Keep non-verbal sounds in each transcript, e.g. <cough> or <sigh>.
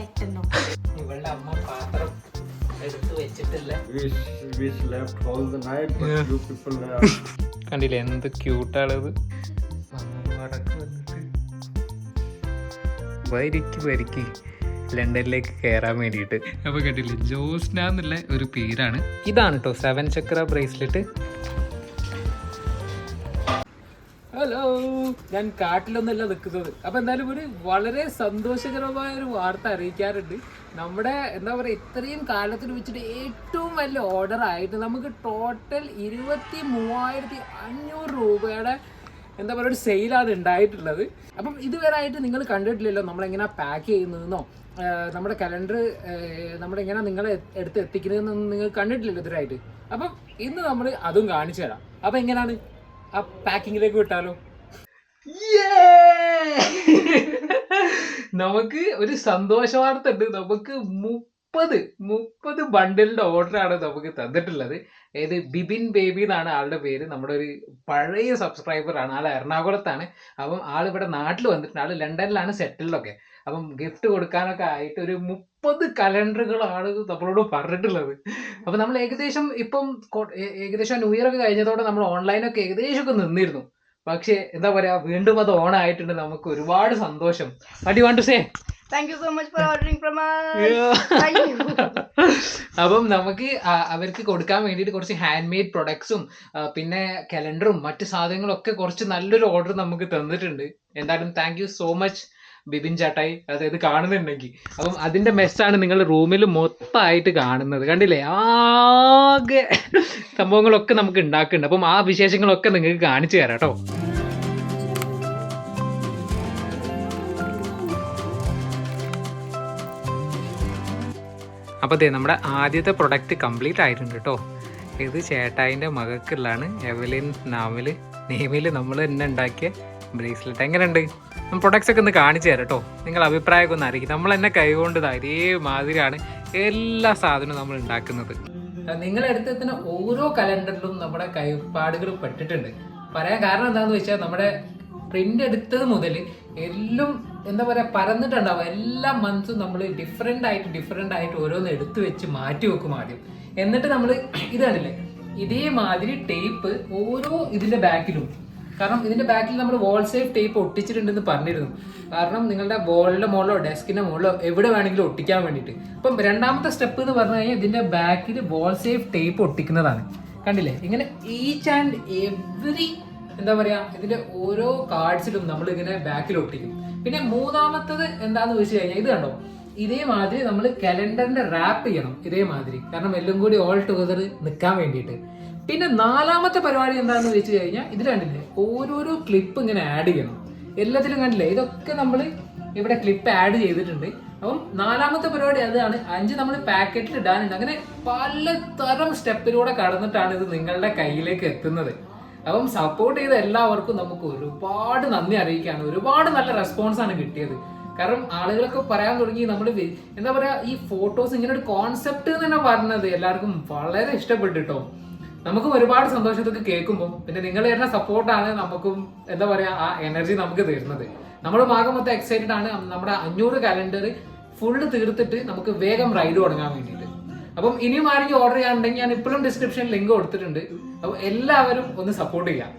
എട്ടെണ്ണം ഇവളുടെ അമ്മ പാത്രം എടുത്തു വെച്ചിട്ടില്ല. കണ്ടില്ലേ എന്ത് ക്യൂട്ടാണത്? വരിക്ക് വരിക്ക് ലണ്ടനിലേക്ക് കയറാൻ വേണ്ടിയിട്ട്. അപ്പൊ കണ്ടില്ലേ ജോസ്ന എന്നുള്ള ഒരു പേരാണ്. ഇതാണ് കേട്ടോ സെവൻ ചക്ര ബ്രേസ്ലെറ്റ് ഞാൻ കാട്ടിലൊന്നല്ല നിൽക്കുന്നത്. അപ്പൊ എന്തായാലും ഒരു വളരെ സന്തോഷകരമായ ഒരു വാർത്ത അറിയിക്കാറുണ്ട്. നമ്മുടെ എന്താ പറയുക ഇത്രയും കാലത്തിൽ വെച്ചിട്ട് ഏറ്റവും വലിയ ഓർഡർ ആയിട്ട് നമുക്ക് ടോട്ടൽ ഇരുപത്തി മൂവായിരത്തി അഞ്ഞൂറ് രൂപയുടെ എന്താ പറയുക ഒരു സെയിലാണ് ഉണ്ടായിട്ടുള്ളത്. അപ്പം ഇതുവരെ ആയിട്ട് നിങ്ങൾ കണ്ടിട്ടില്ലല്ലോ നമ്മളെങ്ങനെ പാക്ക് ചെയ്യുന്നതെന്നോ നമ്മുടെ കലണ്ടർ നമ്മുടെ എങ്ങനെ നിങ്ങളെ എടുത്ത് എത്തിക്കുന്നതെന്നൊന്നും നിങ്ങൾ കണ്ടിട്ടില്ലല്ലോ ഇതുവരായിട്ട് അപ്പം ഇന്ന് നമ്മൾ അതും കാണിച്ചു തരാം. അപ്പം എങ്ങനെയാണ് ആ പാക്കിങ്ങിലേക്ക് വിട്ടാലോ? <laughs> നമുക്ക് ഒരു സന്തോഷ വാർത്ത ഉണ്ട്. നമുക്ക് മുപ്പത് മുപ്പത് ബണ്ടിലിന്റെ ഓർഡറാണ് നമുക്ക് തന്നിട്ടുള്ളത്. ഏത് ബിബിൻ ബേബി എന്നാണ് ആളുടെ പേര്. നമ്മുടെ ഒരു പഴയ സബ്സ്ക്രൈബർ ആണ്. ആൾ എറണാകുളത്താണ്. അപ്പം ആൾ ഇവിടെ നാട്ടിൽ വന്നിട്ടുണ്ട്. ആൾ ലണ്ടനിലാണ് സെറ്റിലൊക്കെ അപ്പം ഗിഫ്റ്റ് കൊടുക്കാനൊക്കെ ആയിട്ട് ഒരു മുപ്പത് കലണ്ടറുകളാണ് നമ്മളോട് പറഞ്ഞിട്ടുള്ളത്. അപ്പം നമ്മൾ ഏകദേശം ഇപ്പം ഏകദേശം ന്യൂ ഇയർ ഒക്കെ കഴിഞ്ഞതോടെ നമ്മൾ ഓൺലൈനൊക്കെ ഏകദേശം ഒക്കെ നിന്നിരുന്നു. പക്ഷേ എന്താ പറയാ വീണ്ടും അത് ഓൺ ആയിട്ടുണ്ട്. നമുക്ക് ഒരുപാട് സന്തോഷം. വണ്ടി want say thank you so much for ordering from. അപ്പം നമുക്ക് അവർക്ക് കൊടുക്കാൻ വേണ്ടിയിട്ട് കുറച്ച് ഹാൻഡ് മെയ്ഡ് പ്രൊഡക്ട്സും പിന്നെ കലണ്ടറും മറ്റു സാധനങ്ങളും ഒക്കെ കുറച്ച് നല്ലൊരു ഓർഡർ നമുക്ക് തന്നിട്ടുണ്ട്. എന്തായാലും thank you so much Bibin ചാട്ടായി അതായത് കാണുന്നുണ്ടെങ്കിൽ. അപ്പം അതിന്റെ മെസ്സാണ് നിങ്ങൾ റൂമിൽ മൊത്തമായിട്ട് കാണുന്നത്. കണ്ടില്ലേ? ആകെ സംഭവങ്ങളൊക്കെ നമുക്ക് ഉണ്ടാക്കുന്നുണ്ട്. അപ്പം ആ വിശേഷങ്ങളൊക്കെ നിങ്ങൾക്ക് കാണിച്ചു തരാം കേട്ടോ. അപ്പോൾ അതെ നമ്മുടെ ആദ്യത്തെ പ്രൊഡക്റ്റ് കംപ്ലീറ്റ് ആയിട്ടുണ്ട് കേട്ടോ. ഇത് ചേട്ടായിന്റെ മകൾക്കുള്ളതാണ്. എവലിൻ നാമിൽ നെയ്മിൽ നമ്മൾ തന്നെ ഉണ്ടാക്കിയ ബ്രേസ്ലെറ്റ് എങ്ങനെയുണ്ട്? പ്രൊഡക്ട്സ് ഒക്കെ ഒന്ന് കാണിച്ചു തരാം കേട്ടോ. നിങ്ങൾ അഭിപ്രായമൊക്കെ ഒന്ന് അറിയിക്കും. നമ്മൾ തന്നെ കൈകൊണ്ട് ഇതാ ഇതേ മാതിരിയാണ് എല്ലാ സാധനവും നമ്മൾ ഉണ്ടാക്കുന്നത്. നിങ്ങൾ എടുത്തെത്തുന്ന ഓരോ കലണ്ടറിലും നമ്മുടെ കൈപ്പാടുകൾ പെട്ടിട്ടുണ്ട്. പറയാൻ കാരണം എന്താണെന്ന് വെച്ചാൽ നമ്മുടെ പ്രിന്റ് എടുത്തത് മുതൽ എല്ലാം എന്താ പറയുക പരന്നിട്ടുണ്ടാവും. എല്ലാ മന്ത്സും നമ്മൾ ഡിഫറെന്റ് ആയിട്ട് ഡിഫറെന്റ് ആയിട്ട് ഓരോന്ന് എടുത്തു വെച്ച് മാറ്റി വെക്കും ആദ്യം. എന്നിട്ട് നമ്മൾ ഇത് കണ്ടില്ലേ? ഇതേമാതിരി ടേപ്പ് ഓരോ ഇതിന്റെ ബാക്കിലും കാരണം ഇതിന്റെ ബാക്കിൽ നമ്മൾ വോൾ സേഫ് ടേപ്പ് ഒട്ടിച്ചിട്ടുണ്ടെന്ന് പറഞ്ഞിരുന്നു. കാരണം നിങ്ങളുടെ വോളിന്റെ മുകളിലോ ഡെസ്കിന്റെ മുകളിലോ എവിടെ വേണമെങ്കിലും ഒട്ടിക്കാൻ വേണ്ടിയിട്ട്. അപ്പം രണ്ടാമത്തെ സ്റ്റെപ്പ് എന്ന് പറഞ്ഞു കഴിഞ്ഞാൽ ഇതിന്റെ ബാക്കിൽ വോൾ സേഫ് ടേപ്പ് ഒട്ടിക്കുന്നതാണ്. കണ്ടില്ലേ? ഇങ്ങനെ ഈച്ച് ആൻഡ് എവറി എന്താ പറയാ ഇതിന്റെ ഓരോ കാർഡ്സിലും നമ്മൾ ഇങ്ങനെ ബാക്കിൽ ഒട്ടിക്കും. പിന്നെ മൂന്നാമത്തത് എന്താന്ന് വെച്ച് കഴിഞ്ഞാൽ ഇത് കണ്ടോ? ഇതേമാതിരി നമ്മൾ കലണ്ടറിന്റെ റാപ്പ് ചെയ്യണം. ഇതേമാതിരി. കാരണം എല്ലാം കൂടി ഓൾ ടുഗദർ നിൽക്കാൻ വേണ്ടിയിട്ട്. പിന്നെ നാലാമത്തെ പരിപാടി എന്താണെന്ന് വെച്ച് കഴിഞ്ഞാൽ ഇത് കണ്ടില്ലേ? ഓരോരോ ക്ലിപ്പ് ഇങ്ങനെ ആഡ് ചെയ്യണം. എല്ലാത്തിലും കണ്ടില്ലേ? ഇതൊക്കെ നമ്മൾ ഇവിടെ ക്ലിപ്പ് ആഡ് ചെയ്തിട്ടുണ്ട്. അപ്പം നാലാമത്തെ പരിപാടി അതാണ്. അഞ്ച് നമ്മൾ പാക്കറ്റിൽ ഇടാനുണ്ട്. അങ്ങനെ പലതരം സ്റ്റെപ്പിലൂടെ കടന്നിട്ടാണ് ഇത് നിങ്ങളുടെ കയ്യിലേക്ക് എത്തുന്നത്. അപ്പം സപ്പോർട്ട് ചെയ്ത എല്ലാവർക്കും നമുക്ക് ഒരുപാട് നന്ദി അറിയിക്കാണ് ഒരുപാട് നല്ല റെസ്പോൺസ് ആണ് കിട്ടിയത്. കാരണം ആളുകളൊക്കെ പറയാൻ തുടങ്ങി നമ്മൾ എന്താ പറയുക ഈ ഫോട്ടോസ് ഇങ്ങനെ ഒരു കോൺസെപ്റ്റ് തന്നെ പറഞ്ഞത് എല്ലാവർക്കും വളരെ ഇഷ്ടപ്പെട്ടു കേട്ടോ നമുക്കും ഒരുപാട് സന്തോഷത്തൊക്കെ കേൾക്കുമ്പോൾ പിന്നെ നിങ്ങൾ തരുന്ന സപ്പോർട്ടാണ് നമുക്കും എന്താ പറയാ ആ എനർജി നമുക്ക് തരുന്നത്. നമ്മൾ ഭാഗം മൊത്തം എക്സൈറ്റഡ് ആണ്. നമ്മുടെ അഞ്ഞൂറ് കലണ്ടർ ഫുള്ള് തീർത്തിട്ട് നമുക്ക് വേഗം റൈഡ് തുടങ്ങാൻ വേണ്ടിയിട്ട്. അപ്പം ഇനിയും ആരെങ്കിലും ഓർഡർ ചെയ്യാനുണ്ടെങ്കിൽ ഞാൻ ഇപ്പോഴും ഡിസ്ക്രിപ്ഷനിൽ ലിങ്ക് കൊടുത്തിട്ടുണ്ട്. അപ്പോൾ എല്ലാവരും ഒന്ന് സപ്പോർട്ട് ചെയ്യാം.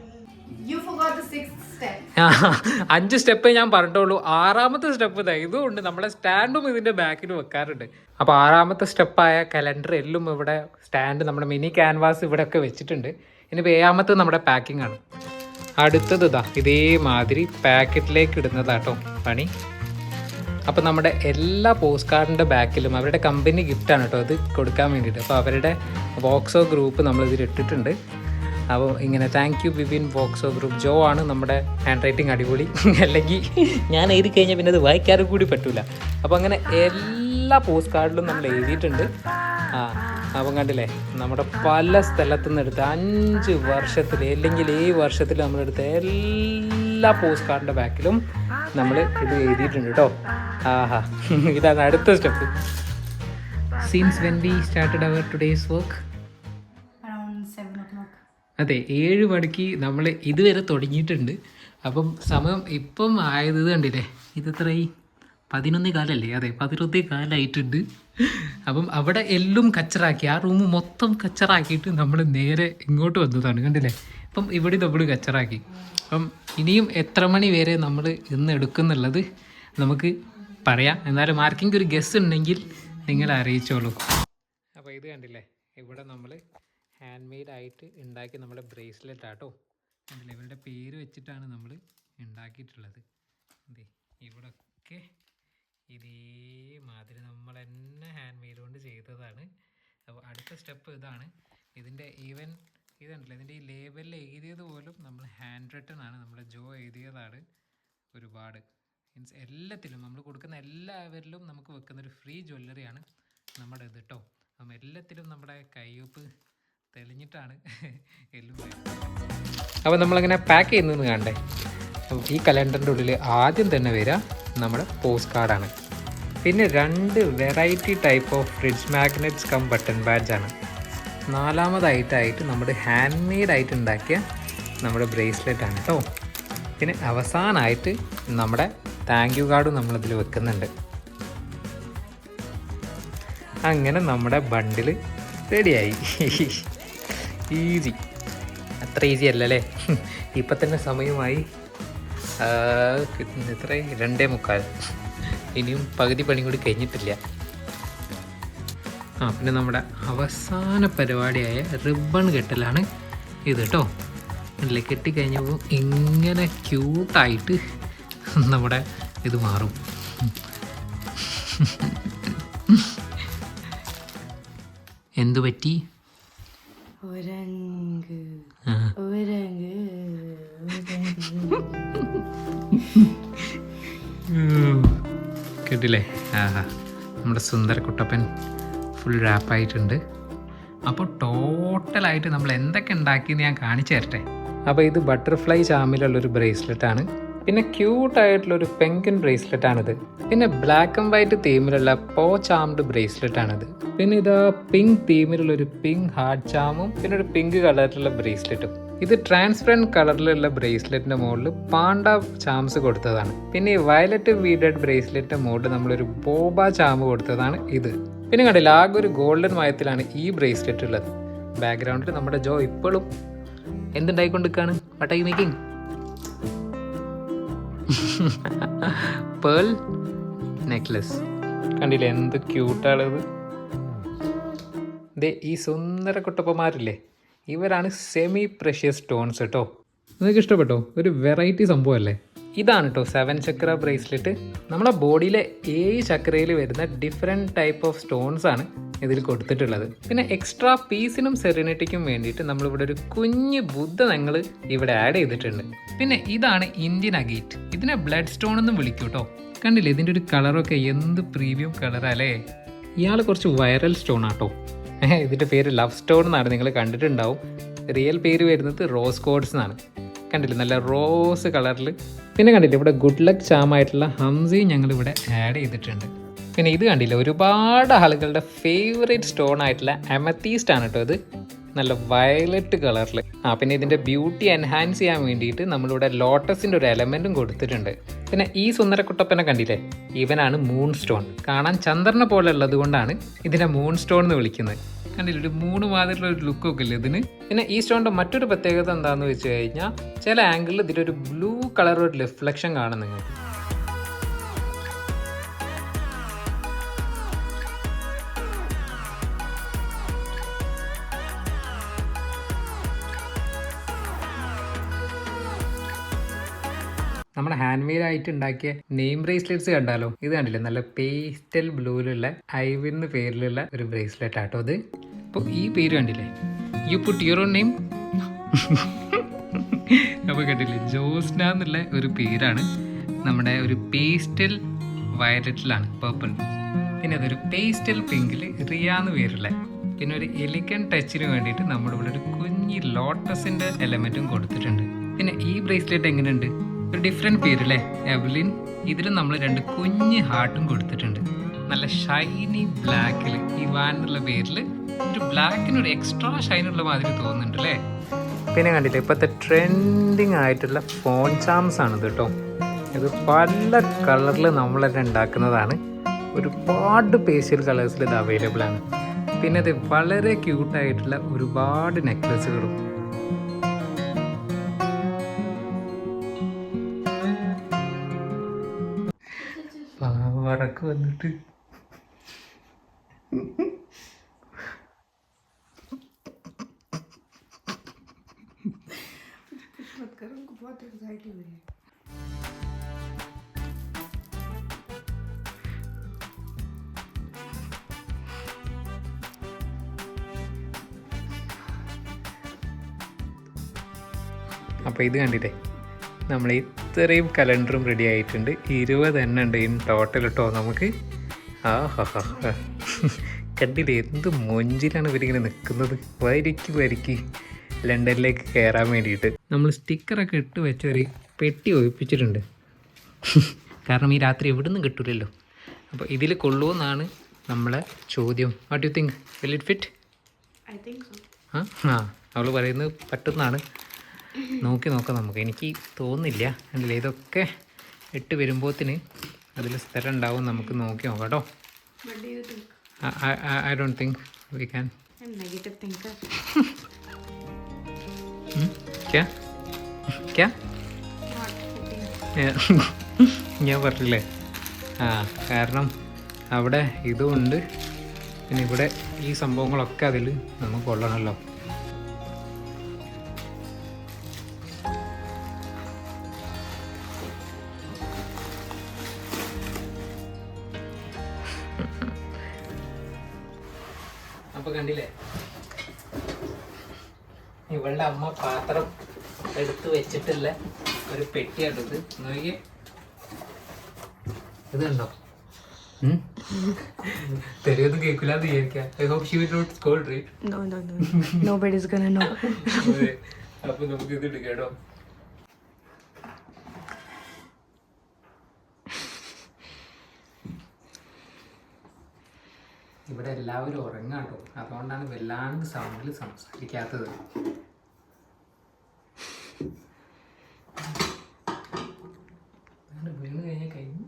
അഞ്ച് സ്റ്റെപ്പ് ഞാൻ പറഞ്ഞിട്ടുള്ളൂ. ആറാമത്തെ സ്റ്റെപ്പ് ഇതാ ഇതുകൊണ്ട് നമ്മളെ സ്റ്റാൻഡും ഇതിന്റെ ബാക്കിൽ വെക്കാറുണ്ട്. അപ്പോൾ ആറാമത്തെ സ്റ്റെപ്പായ കലണ്ടർ എല്ലും ഇവിടെ സ്റ്റാൻഡ് നമ്മുടെ മിനി ക്യാൻവാസ് ഇവിടെ ഒക്കെ വെച്ചിട്ടുണ്ട്. ഇനി ഏഴാമത്തെ നമ്മുടെ പാക്കിംഗ് ആണ്. അടുത്തത് ഇതാ ഇതേമാതിരി പാക്കറ്റിലേക്ക് ഇടുന്നതാട്ടോ പണി. അപ്പോൾ നമ്മുടെ എല്ലാ പോസ്റ്റ് കാർഡിന്റെ ബാക്കിലും അവരുടെ കമ്പനി ഗിഫ്റ്റാണ് കേട്ടോ അത് കൊടുക്കാൻ വേണ്ടിയിട്ട്. അപ്പോൾ അവരുടെ ബോക്സോ ഗ്രൂപ്പ് നമ്മൾ ഇതിൽ ഇട്ടിട്ടുണ്ട്. അപ്പോൾ ഇങ്ങനെ താങ്ക് യു ബിബിൻ ബോക്സോ ഗ്രൂപ്പ് ജോ ആണ് നമ്മുടെ ഹാൻഡ് റൈറ്റിംഗ് അടിപൊളി. <laughs> അല്ലെങ്കിൽ ഞാൻ എഴുതി കഴിഞ്ഞാൽ പിന്നെ അത് വായിക്കാനും കൂടി പറ്റൂല. അപ്പോൾ അങ്ങനെ എല്ലാ പോസ്റ്റ് കാർഡിലും നമ്മൾ എഴുതിയിട്ടുണ്ട്. ആ അപ്പം കണ്ടില്ലേ? നമ്മുടെ പല സ്ഥലത്തു നിന്ന് അഞ്ച് വർഷത്തിൽ അല്ലെങ്കിൽ ഈ വർഷത്തിൽ നമ്മളെടുത്ത എല്ലാ പോസ്റ്റ് കാർഡിന്റെ ബാക്കിലും നമ്മൾ ഇത് എഴുതിയിട്ടുണ്ട് കേട്ടോ. ആഹാ ഇതാണ് അടുത്ത step scenes when we started our today's work. അതെ ഏഴ് മണിക്ക് നമ്മൾ ഇതുവരെ തുടങ്ങിയിട്ടുണ്ട്. അപ്പം സമയം ഇപ്പം ആയത് കണ്ടില്ലേ? ഇത് എത്രയായി പതിനൊന്നേ കാലല്ലേ? അതെ പതിനൊന്നേ കാലായിട്ടുണ്ട്. അപ്പം അവിടെ എല്ലാം കച്ചറാക്കി ആ റൂം മൊത്തം കച്ചറാക്കിയിട്ട് നമ്മൾ നേരെ ഇങ്ങോട്ട് വന്നതാണ് കണ്ടില്ലേ? അപ്പം ഇവിടെ നമ്മൾ കച്ചറാക്കി. അപ്പം ഇനിയും എത്ര മണി വരെ നമ്മൾ ഇന്ന് എടുക്കുന്നുള്ളത് നമുക്ക് പറയാം. എന്നാലും ആർക്കെങ്കിലും ഒരു ഗസ് ഉണ്ടെങ്കിൽ നിങ്ങൾ അറിയിച്ചോളൂ. അപ്പോൾ ഇത് കണ്ടില്ലേ? ഇവിടെ നമ്മൾ ഹാൻഡ് മെയ്ഡ് ആയിട്ട് ഉണ്ടാക്കിയ നമ്മുടെ ബ്രേസ്ലെറ്റ് ആട്ടോ. കണ്ടില്ലേ ഇവരുടെ പേര് വെച്ചിട്ടാണ് നമ്മൾ ഉണ്ടാക്കിയിട്ടുള്ളത് ദേ ഇവിടൊക്കെ ഇതേമാതിരി നമ്മൾ തന്നെ ഹാൻഡ് മെയ്ഡ് കൊണ്ട് ചെയ്തതാണ്. അപ്പോൾ അടുത്ത സ്റ്റെപ്പ് ഇതാണ്. ഇതിന്റെ ഈവൻ ഇതുണ്ടല്ലോ ഇതിന്റെ ഈ ലേബലിൽ എഴുതിയത് പോലും നമ്മൾ ഹാൻഡ് റിട്ടൺ ആണ്. നമ്മുടെ ജോ എഴുതിയതാണ് ഒരുപാട്. മീൻസ് എല്ലാത്തിലും നമ്മൾ കൊടുക്കുന്ന എല്ലാവരിലും നമുക്ക് വെക്കുന്നൊരു ഫ്രീ ജ്വല്ലറിയാണ് നമ്മുടെ ഇത് കേട്ടോ അപ്പം എല്ലാത്തിലും നമ്മുടെ കയ്യൊപ്പ് തെളിഞ്ഞിട്ടാണ് അപ്പോൾ നമ്മളങ്ങനെ പാക്ക് ചെയ്യുന്നതെന്ന് കാണണ്ടേ അപ്പോൾ ഈ കലണ്ടറിന്റെ ഉള്ളിൽ ആദ്യം തന്നെ വരിക നമ്മുടെ പോസ്റ്റ് കാർഡാണ് പിന്നെ രണ്ട് variety type of fridge magnets cum button ബാഡ്ജാണ് നാലാമതായിട്ടായിട്ട് നമ്മുടെ ഹാൻഡ് മെയ്ഡ് ആയിട്ട് ഉണ്ടാക്കിയ നമ്മുടെ ബ്രേസ്ലെറ്റ് ആണ് കേട്ടോ പിന്നെ അവസാനമായിട്ട് നമ്മുടെ താങ്ക് യു കാർഡും നമ്മളിതിൽ വെക്കുന്നുണ്ട്. അങ്ങനെ നമ്മുടെ ബണ്ടിൽ റെഡിയായി ഈസി അത്ര ഈസി അല്ല അല്ലേ <laughs> ഇപ്പം തന്നെ സമയമായി. എത്ര രണ്ടേ മുക്കാൽ. ഇനിയും പകുതി പണി കൂടി കഴിഞ്ഞിട്ടില്ല. ആ പിന്നെ നമ്മുടെ അവസാന പരിപാടിയായ റിബൺ കെട്ടലാണ് ഇത് കേട്ടോ. അല്ലേ കെട്ടിക്കഴിഞ്ഞപ്പോൾ ഇങ്ങനെ ക്യൂട്ടായിട്ട് നമ്മുടെ ഇത് മാറും. <laughs> എന്തു പറ്റി? ഒരങ്ക് ആ ഒരങ്ക് ഉം. കേട്ടില്ലേ? ആഹാ. നമ്മുടെ സുന്ദര കുട്ടപ്പൻ ഫുൾ റാപ്പായിട്ടുണ്ട് അപ്പോൾ ടോട്ടലായിട്ട് നമ്മൾ എന്തൊക്കെ ഉണ്ടാക്കിയെന്ന് ഞാൻ കാണിച്ചു തരട്ടെ? അപ്പോൾ ഇത് ബട്ടർഫ്ലൈ ചാമിലുള്ളൊരു ബ്രേസ്ലെറ്റ് ആണ്. പിന്നെ ക്യൂട്ട് ആയിട്ടുള്ള ഒരു പെങ്കൻ ബ്രേസ്ലെറ്റ് ആണിത്. പിന്നെ ബ്ലാക്ക് ആൻഡ് വൈറ്റ് തീമിലുള്ള പോ ചാംഡ് ബ്രേസ്ലെറ്റ് ആണിത്. പിന്നെ ഇതാ പിങ്ക് തീമിലുള്ള ഒരു പിങ്ക് ഹാർട്ട് ചാമും പിന്നെ ഒരു പിങ്ക് കളറിലുള്ള ബ്രേസ്ലെറ്റും ഇത് ട്രാൻസ്പെറന്റ് കളറിലുള്ള ബ്രേസ്ലെറ്റിന്റെ മുകളിൽ പാണ്ട ചാംസ് കൊടുത്തതാണ്. പിന്നെ ഈ വയലറ്റ് വീഡഡ് ബ്രേസ്ലെറ്റിന്റെ മുകളിൽ നമ്മളൊരു ബോബ ചാമ്പ് കൊടുത്തതാണ് ഇത്. പിന്നെ കണ്ടില്ല ആകെ ഒരു ഗോൾഡൻ മയത്തിലാണ് ഈ ബ്രേസ്ലെറ്റ് ഉള്ളത് ബാക്ക്ഗ്രൗണ്ടിൽ നമ്മുടെ ജോ ഇപ്പോഴും എന്തുണ്ടായിക്കൊണ്ടിരിക്കുകയാണ് what I making pearl necklace. കണ്ടില്ലേ എന്ത് ക്യൂട്ടാണത്. ദേ ഈ സുന്ദര കുട്ടപ്പന്മാരില്ലേ ഇവരാണ് സെമി പ്രഷ്യസ് സ്റ്റോൺസ് കേട്ടോ നിങ്ങൾക്ക് ഇഷ്ടപ്പെട്ടോ? ഒരു വെറൈറ്റി സംഭവമല്ലേ? ഇതാണ് കേട്ടോ സെവൻ ചക്ര ബ്രേസ്ലെറ്റ് നമ്മുടെ ബോഡിയിലെ ഏഴ് ചക്രയിൽ വരുന്ന ഡിഫറെന്റ് ടൈപ്പ് ഓഫ് സ്റ്റോൺസ് ആണ്. ഇതിൽ കൊടുത്തിട്ടുള്ളത്. പിന്നെ എക്സ്ട്രാ പീസിനും സെറിനിറ്റിക്കും വേണ്ടിയിട്ട് നമ്മളിവിടെ ഒരു കുഞ്ഞ് ബുദ്ധ ഞങ്ങൾ ഇവിടെ ആഡ് ചെയ്തിട്ടുണ്ട്. പിന്നെ ഇതാണ് ഇന്ത്യൻ അഗേറ്റ് ഇതിനെ ബ്ലഡ് സ്റ്റോൺ എന്നും വിളിക്കും കേട്ടോ കണ്ടില്ലേ? ഇതിന്റെ ഒരു കളറൊക്കെ എന്ത് പ്രീമിയം കളറല്ലേ ഇയാൾ കുറച്ച് വൈറൽ സ്റ്റോൺ ആട്ടോ. ഇതിന്റെ പേര് ലവ് സ്റ്റോൺ എന്നാണ്. നിങ്ങൾ കണ്ടിട്ടുണ്ടാവും. റിയൽ പേര് വരുന്നത് റോസ് കോഡ്സ് എന്നാണ്. കണ്ടില്ലേ? നല്ല റോസ് കളറിൽ പിന്നെ കണ്ടില്ലേ? ഇവിടെ ഗുഡ് ലക്ക് ചാമായിട്ടുള്ള ഹംസയും ഞങ്ങൾ ഇവിടെ ആഡ് ചെയ്തിട്ടുണ്ട്. പിന്നെ ഇത് കണ്ടില്ല? ഒരുപാട് ആളുകളുടെ ഫേവറേറ്റ് സ്റ്റോൺ ആയിട്ടുള്ള അമത്തീസ്റ്റ് ആണ് കേട്ടോ ഇത്. നല്ല വയലറ്റ് കളറിൽ ആ പിന്നെ ഇതിന്റെ ബ്യൂട്ടി എൻഹാൻസ് ചെയ്യാൻ വേണ്ടിയിട്ട് നമ്മളിവിടെ ലോട്ടസിന്റെ ഒരു എലമെന്റും കൊടുത്തിട്ടുണ്ട്. പിന്നെ ഈ സുന്ദരക്കുട്ടപ്പനെ കണ്ടില്ലേ? ഇവനാണ് മൂൺ സ്റ്റോൺ കാണാൻ ചന്ദ്രനെ പോലെ ഉള്ളത് കൊണ്ടാണ് ഇതിനെ മൂൺ സ്റ്റോൺ എന്ന് വിളിക്കുന്നത്. കണ്ടില്ല? ഒരു മൂന്ന് മാതിരിയുള്ള ഒരു ലുക്കൊക്കെ ഇല്ലേ ഇതിന്? പിന്നെ ഈ സ്റ്റോണിന്റെ മറ്റൊരു പ്രത്യേകത എന്താണെന്ന് വെച്ച് കഴിഞ്ഞാൽ ചില ആംഗിളിൽ ഇതിലൊരു ബ്ലൂ കളർ ഒരു റിഫ്ലക്ഷൻ കാണും നിങ്ങൾക്ക്. നമ്മുടെ ഹാൻഡ് മെയ്ഡ് ആയിട്ട് ഉണ്ടാക്കിയ നെയിം ബ്രേസ്ലെറ്റ്സ് കണ്ടാലോ? ഇത് കണ്ടില്ലേ? നല്ല പേസ്റ്റൽ ബ്ലൂവിലുള്ള ഐവിൻ പേരിലുള്ള ഒരു ബ്രേസ്ലെറ്റ് ആട്ടോ അത് അപ്പോൾ ഈ പേര് കണ്ടില്ലേ? You put your own name അപ്പോൾ കണ്ടില്ലേ? ജോസ്ന എന്നുള്ള ഒരു പേരാണ്. നമ്മുടെ ഒരു പേസ്റ്റൽ വയലറ്റിലാണ് പേർപ്പിൾ പിന്നെ അതൊരു പേസ്റ്റൽ പിങ്കിൽ റിയ എന്ന് പേരുള്ള. പിന്നെ ഒരു എലിക്കൻ ടച്ചിന് വേണ്ടിയിട്ട് നമ്മളിവിടെ ഒരു കുഞ്ഞി ലോട്ടസിന്റെ എലമെന്റും കൊടുത്തിട്ടുണ്ട്. പിന്നെ ഈ ബ്രേസ്ലെറ്റ് എങ്ങനെയുണ്ട്? ഒരു ഡിഫറെന്റ് പേരല്ലേ? എവലിൻ ഇതിൽ നമ്മൾ രണ്ട് കുഞ്ഞ് ഹാർട്ടും കൊടുത്തിട്ടുണ്ട്. നല്ല ഷൈനി ബ്ലാക്കിൽ ഈ വാൻ എന്നുള്ള പേരിൽ ഒരു ബ്ലാക്കിന് ഒരു എക്സ്ട്രാ ഷൈൻ ഉള്ള മാതിരി തോന്നുന്നുണ്ട് അല്ലേ? പിന്നെ കണ്ടില്ലേ ഇപ്പോഴത്തെ ട്രെൻഡിങ് ആയിട്ടുള്ള ഫോൺ ചാംസ് ആണ് ഇത് കേട്ടോ ഇത് പല കളറിൽ നമ്മൾ തന്നെ ഉണ്ടാക്കുന്നതാണ്. ഒരുപാട് പേഷ്യൽ കളേഴ്സിൽ ഇത് അവൈലബിൾ ആണ്. പിന്നെ ഇത് വളരെ ക്യൂട്ടായിട്ടുള്ള ഒരുപാട് നെക്ലസുകളും പാവറക്ക് വന്നിട്ട്. അപ്പോൾ ഇത് കണ്ടില്ലേ? നമ്മൾ ഇത്രയും കലണ്ടറും റെഡി ആയിട്ടുണ്ട്. ഇരുപത് എണ്ണം ഉണ്ട് ഇൻ ടോട്ടൽ കേട്ടോ നമുക്ക്. ആ ഹാ. കണ്ടില്ലേ എന്ത് മൊഞ്ചിലാണ് ഇവരിങ്ങനെ നിൽക്കുന്നത്? വരിക്ക് വരിക്ക് ലണ്ടനിലേക്ക് കയറാൻ വേണ്ടിയിട്ട്. നമ്മൾ സ്റ്റിക്കറൊക്കെ ഇട്ട് വെച്ച ഒരു പെട്ടി ഒഴിപ്പിച്ചിട്ടുണ്ട്. കാരണം ഈ രാത്രി എവിടെ നിന്നും കിട്ടൂലല്ലോ. അപ്പോൾ ഇതിൽ കൊള്ളുമെന്നാണ് നമ്മളെ ചോദ്യം. What you think will it fit ആ അവൾ പറയുന്നത് പറ്റുന്നതാണ്. നോക്കി നോക്കാം നമുക്ക്. എനിക്ക് തോന്നുന്നില്ല. അല്ലേ? ഇതൊക്കെ ഇട്ട് വരുമ്പോത്തിന് അതിൽ സ്ഥലം ഉണ്ടാവും നമുക്ക് നോക്കി നോക്കാം കേട്ടോ. I don't think we can. ഞാൻ പറഞ്ഞില്ലേ? ആ കാരണം അവിടെ ഇതുമുണ്ട് പിന്നെ ഇവിടെ ഈ സംഭവങ്ങളൊക്കെ അതിൽ നമുക്ക് കൊള്ളണമല്ലോ. ഇവളുടെ അമ്മ പാത്രം എടുത്ത് വെച്ചിട്ടുള്ള ഒരു പെട്ടിയാണ് ഇത്. നോക്കിയേ. ഇത് കണ്ടോ? തെരിയൊന്നും കേൾക്കില്ലാന്ന് വിചാരിക്കാം. I hope she will not scold right no no, no. Nobody's gonna no <laughs> അപ്പൊ നമുക്ക് ഇത് എടുക്കാം കേട്ടോ. ഇവിടെ എല്ലാവരും ഉറങ്ങാം കേട്ടോ അതുകൊണ്ടാണ് വല്ലാണ്ട് സൗണ്ടിൽ സംസാരിക്കാത്തത്. വീണ് കഴിഞ്ഞാൽ കഴിഞ്ഞു.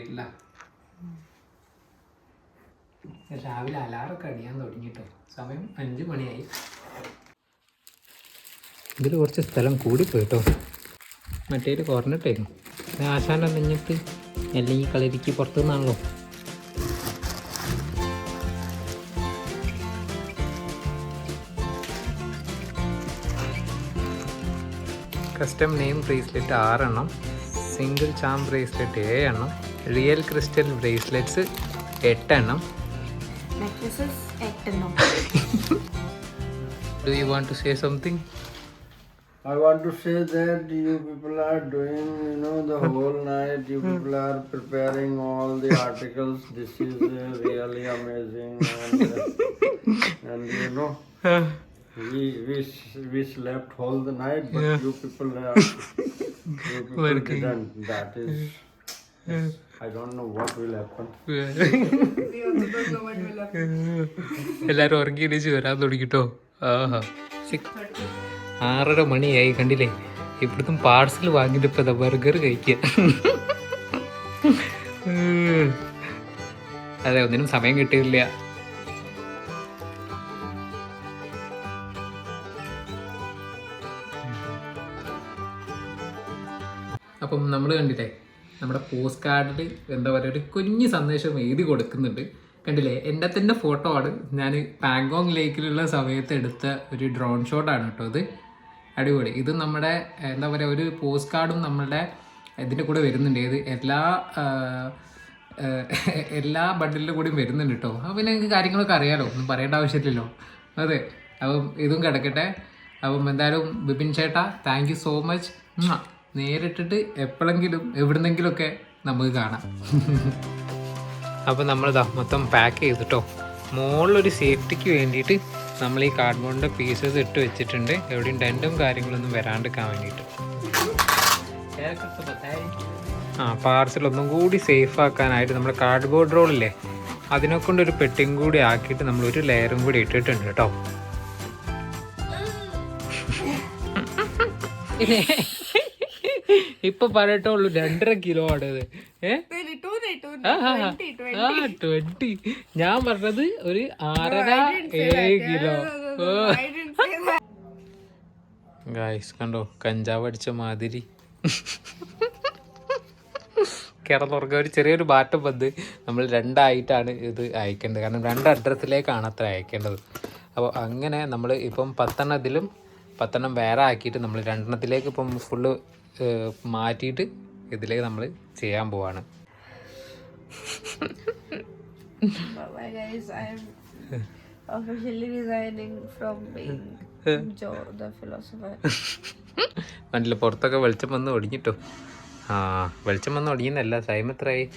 ഇടിയപ്പം. രാവിലെ അലാറൊക്കെ അടിയാൻ തുടങ്ങിട്ടോ. സമയം അഞ്ച് മണിയായി. ഇതിൽ കുറച്ച് സ്ഥലം കൂടിപ്പോയിട്ടോ. മറ്റേ കുറഞ്ഞിട്ടായിരുന്നു ആശാന നിന്നിട്ട് അല്ലെങ്കിൽ കളരിക്ക് പുറത്തുനിന്നാണല്ലോ. കസ്റ്റം നെയിം ബ്രേസ്ലെറ്റ് ആറെണ്ണം. സിംഗിൾ ചാം ബ്രേസ്ലെറ്റ് ഏഴെണ്ണം. റിയൽ ക്രിസ്റ്റൽ ബ്രേസ്ലെറ്റ്സ് എട്ടെണ്ണം. At. Do you want to say something? I want to say that you people are doing, you know, the <laughs> whole night. You people are preparing all the articles. This is uh, really amazing, and, uh, and you know, <laughs> we we we slept whole the night, but Yeah. you people are you <laughs> people Working. didn't. That is. <laughs> എല്ലാവരും ഉറങ്ങി എണീച്ച് വരാൻ തുടങ്ങിട്ടോ. ആഹാ. ആറര മണിയായി കണ്ടില്ലേ? ഇവിടുത്തെ parcel വാങ്ങിയിട്ട് ഇപ്പൊ ബർഗർ കഴിക്കുക അതെ ഒന്നിനും സമയം കിട്ടിയില്ല. അപ്പം നമ്മൾ കണ്ടില്ലേ? നമ്മുടെ പോസ്റ്റ് കാർഡിൽ എന്താ പറയുക ഒരു കുഞ്ഞു സന്ദേശം എഴുതി കൊടുക്കുന്നുണ്ട്. കണ്ടില്ലേ? എന്റെ തന്നെ ഫോട്ടോ ആണ് ഞാൻ പാങ്കോങ് ലേക്കിലുള്ള സമയത്ത് എടുത്ത ഒരു ഡ്രോൺ ഷോട്ടാണ് കേട്ടോ ഇത്. അടിപൊളി. ഇത് നമ്മുടെ എന്താ പറയുക ഒരു പോസ്റ്റ് കാർഡും നമ്മുടെ ഇതിന്റെ കൂടെ വരുന്നുണ്ട്. ഇത് എല്ലാ എല്ലാ ബണ്ടിലും കൂടിയും വരുന്നുണ്ട് കേട്ടോ. അപ്പോൾ പിന്നെ നിങ്ങൾക്ക് കാര്യങ്ങളൊക്കെ അറിയാലോ. ഒന്നും പറയേണ്ട ആവശ്യമില്ലല്ലോ. അതെ. അപ്പം ഇതും കിടക്കട്ടെ. അപ്പം എന്തായാലും ബിപിൻ ചേട്ടാ താങ്ക് യു സോ മച്ച് നേരിട്ടിട്ട് എപ്പോഴെങ്കിലും എവിടുന്നെങ്കിലുമൊക്കെ നമുക്ക് കാണാം. അപ്പോൾ നമ്മളിതാ മൊത്തം പാക്ക് ചെയ്തിട്ടോ. മുകളിലൊരു സേഫ്റ്റിക്ക് വേണ്ടിയിട്ട് നമ്മൾ ഈ കാർഡ്ബോർഡിന്റെ പീസസ് ഇട്ട് വെച്ചിട്ടുണ്ട്. എവിടെയും ഡെന്റും കാര്യങ്ങളൊന്നും വരാണ്ടിരിക്കാൻ വേണ്ടിയിട്ട്. ആ പാർസൽ ഒന്നും കൂടി സേഫ് ആക്കാനായിട്ട് നമ്മുടെ കാർഡ്ബോർഡ് റോളില്ലേ അതിനെ കൊണ്ട് ഒരു പെട്ടിയും കൂടി ആക്കിയിട്ട് നമ്മൾ ഒരു ലെയറും കൂടി ഇട്ടിട്ടുണ്ട് കേട്ടോ. ഇപ്പൊ പറയട്ടേ ഉള്ളു രണ്ടര കിലോ ആണ് ഇത് ഏ ട്വന്റി ഞാൻ പറഞ്ഞത് ഒരു ആറര ഏഴ് കിലോ. ഗായ്സ് കണ്ടോ? കഞ്ചാവ് അടിച്ച മാതിരി. കിടന്നുറങ്ങ ഒരു ചെറിയൊരു മാറ്റം വന്ന് നമ്മൾ രണ്ടായിട്ടാണ് ഇത് അയക്കേണ്ടത്. കാരണം രണ്ട് അഡ്രസ്സിലേക്കാണ് അത്ര അയക്കേണ്ടത്. അപ്പോൾ അങ്ങനെ നമ്മൾ ഇപ്പം പത്തെണ്ണത്തിലും പത്തെണ്ണം വേറെ ആക്കിയിട്ട് നമ്മൾ രണ്ടെണ്ണത്തിലേക്ക് ഇപ്പം ഫുള്ള് മാറ്റിയിട്ട് ഇതിലേക്ക് നമ്മൾ ചെയ്യാൻ പോവാണ്. Philosopher. പുറത്തൊക്കെ വെളിച്ചം വന്ന് ഒടിഞ്ഞിട്ടോ? ആ വെളിച്ചം വന്ന് ഒടിയുന്നല്ല ടൈം എത്രയായി?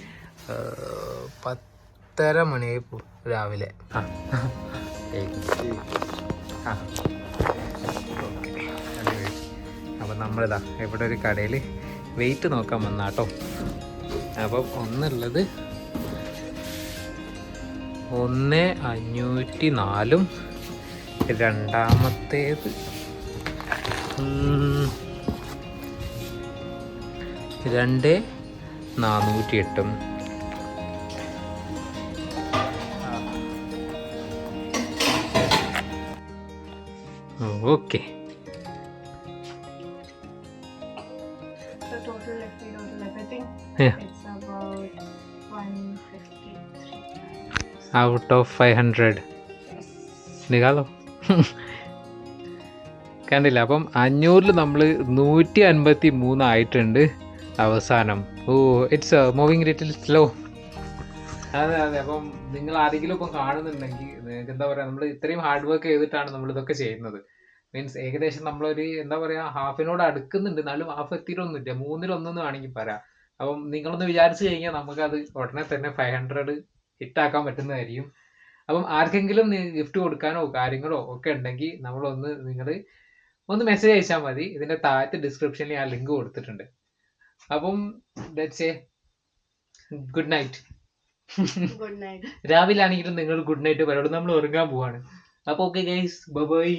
പത്തര മണിയായി രാവിലെ. ആ. ആ. അപ്പം നമ്മളിതാ ഇവിടെ ഒരു കടയിൽ വെയിറ്റ് നോക്കാൻ വന്നാട്ടോ അപ്പം ഒന്നുള്ളത് ഒന്ന് അഞ്ഞൂറ്റി നാലും രണ്ടാമത്തേത് രണ്ട് നാനൂറ്റി എട്ടും. Okay. Yeah. it's about 153. Out of five hundred നികാലോ? <laughs> കണ്ടില്ല. അപ്പം അഞ്ഞൂറിൽ നമ്മൾ നൂറ്റി അൻപത്തി മൂന്നായിട്ടുണ്ട് അവസാനം. Oh it's moving little slow അതെ അതെ. അപ്പം നിങ്ങൾ ആരെങ്കിലും ഇപ്പം കാണുന്നുണ്ടെങ്കിൽ നിങ്ങൾക്ക് എന്താ പറയുക നമ്മൾ ഇത്രയും ഹാർഡ് വർക്ക് ചെയ്തിട്ടാണ് നമ്മൾ ഇതൊക്കെ ചെയ്യുന്നത്. മീൻസ് ഏകദേശം നമ്മളൊരു എന്താ പറയുക ഹാഫിനോട് അടുക്കുന്നുണ്ട്. എന്നാലും ഹാഫ് എത്തിയിട്ടൊന്നുമില്ല. മൂന്നിലൊന്നെന്ന് വേണമെങ്കിൽ പറയാം. അപ്പം നിങ്ങളൊന്ന് വിചാരിച്ചു കഴിഞ്ഞാൽ നമുക്കത് ഉടനെ തന്നെ ഫൈവ് ഹൺഡ്രഡ് ഹിറ്റാക്കാൻ പറ്റുന്നതായിരിക്കും. അപ്പം ആർക്കെങ്കിലും ഗിഫ്റ്റ് കൊടുക്കാനോ കാര്യങ്ങളോ ഒക്കെ ഉണ്ടെങ്കിൽ നമ്മളൊന്ന് നിങ്ങൾ ഒന്ന് മെസ്സേജ് അയച്ചാൽ മതി. ഇതിന്റെ താഴത്തെ ഡിസ്ക്രിപ്ഷനിൽ ആ ലിങ്ക് കൊടുത്തിട്ടുണ്ട്. അപ്പം that's a good night good night രാവിലെ ആണെങ്കിലും നിങ്ങൾ ഗുഡ് നൈറ്റ് പറയുള്ളൂ നമ്മൾ ഉറങ്ങാൻ പോവാണ്. അപ്പോൾ ഓക്കെ ഗൈസ് ബൈ.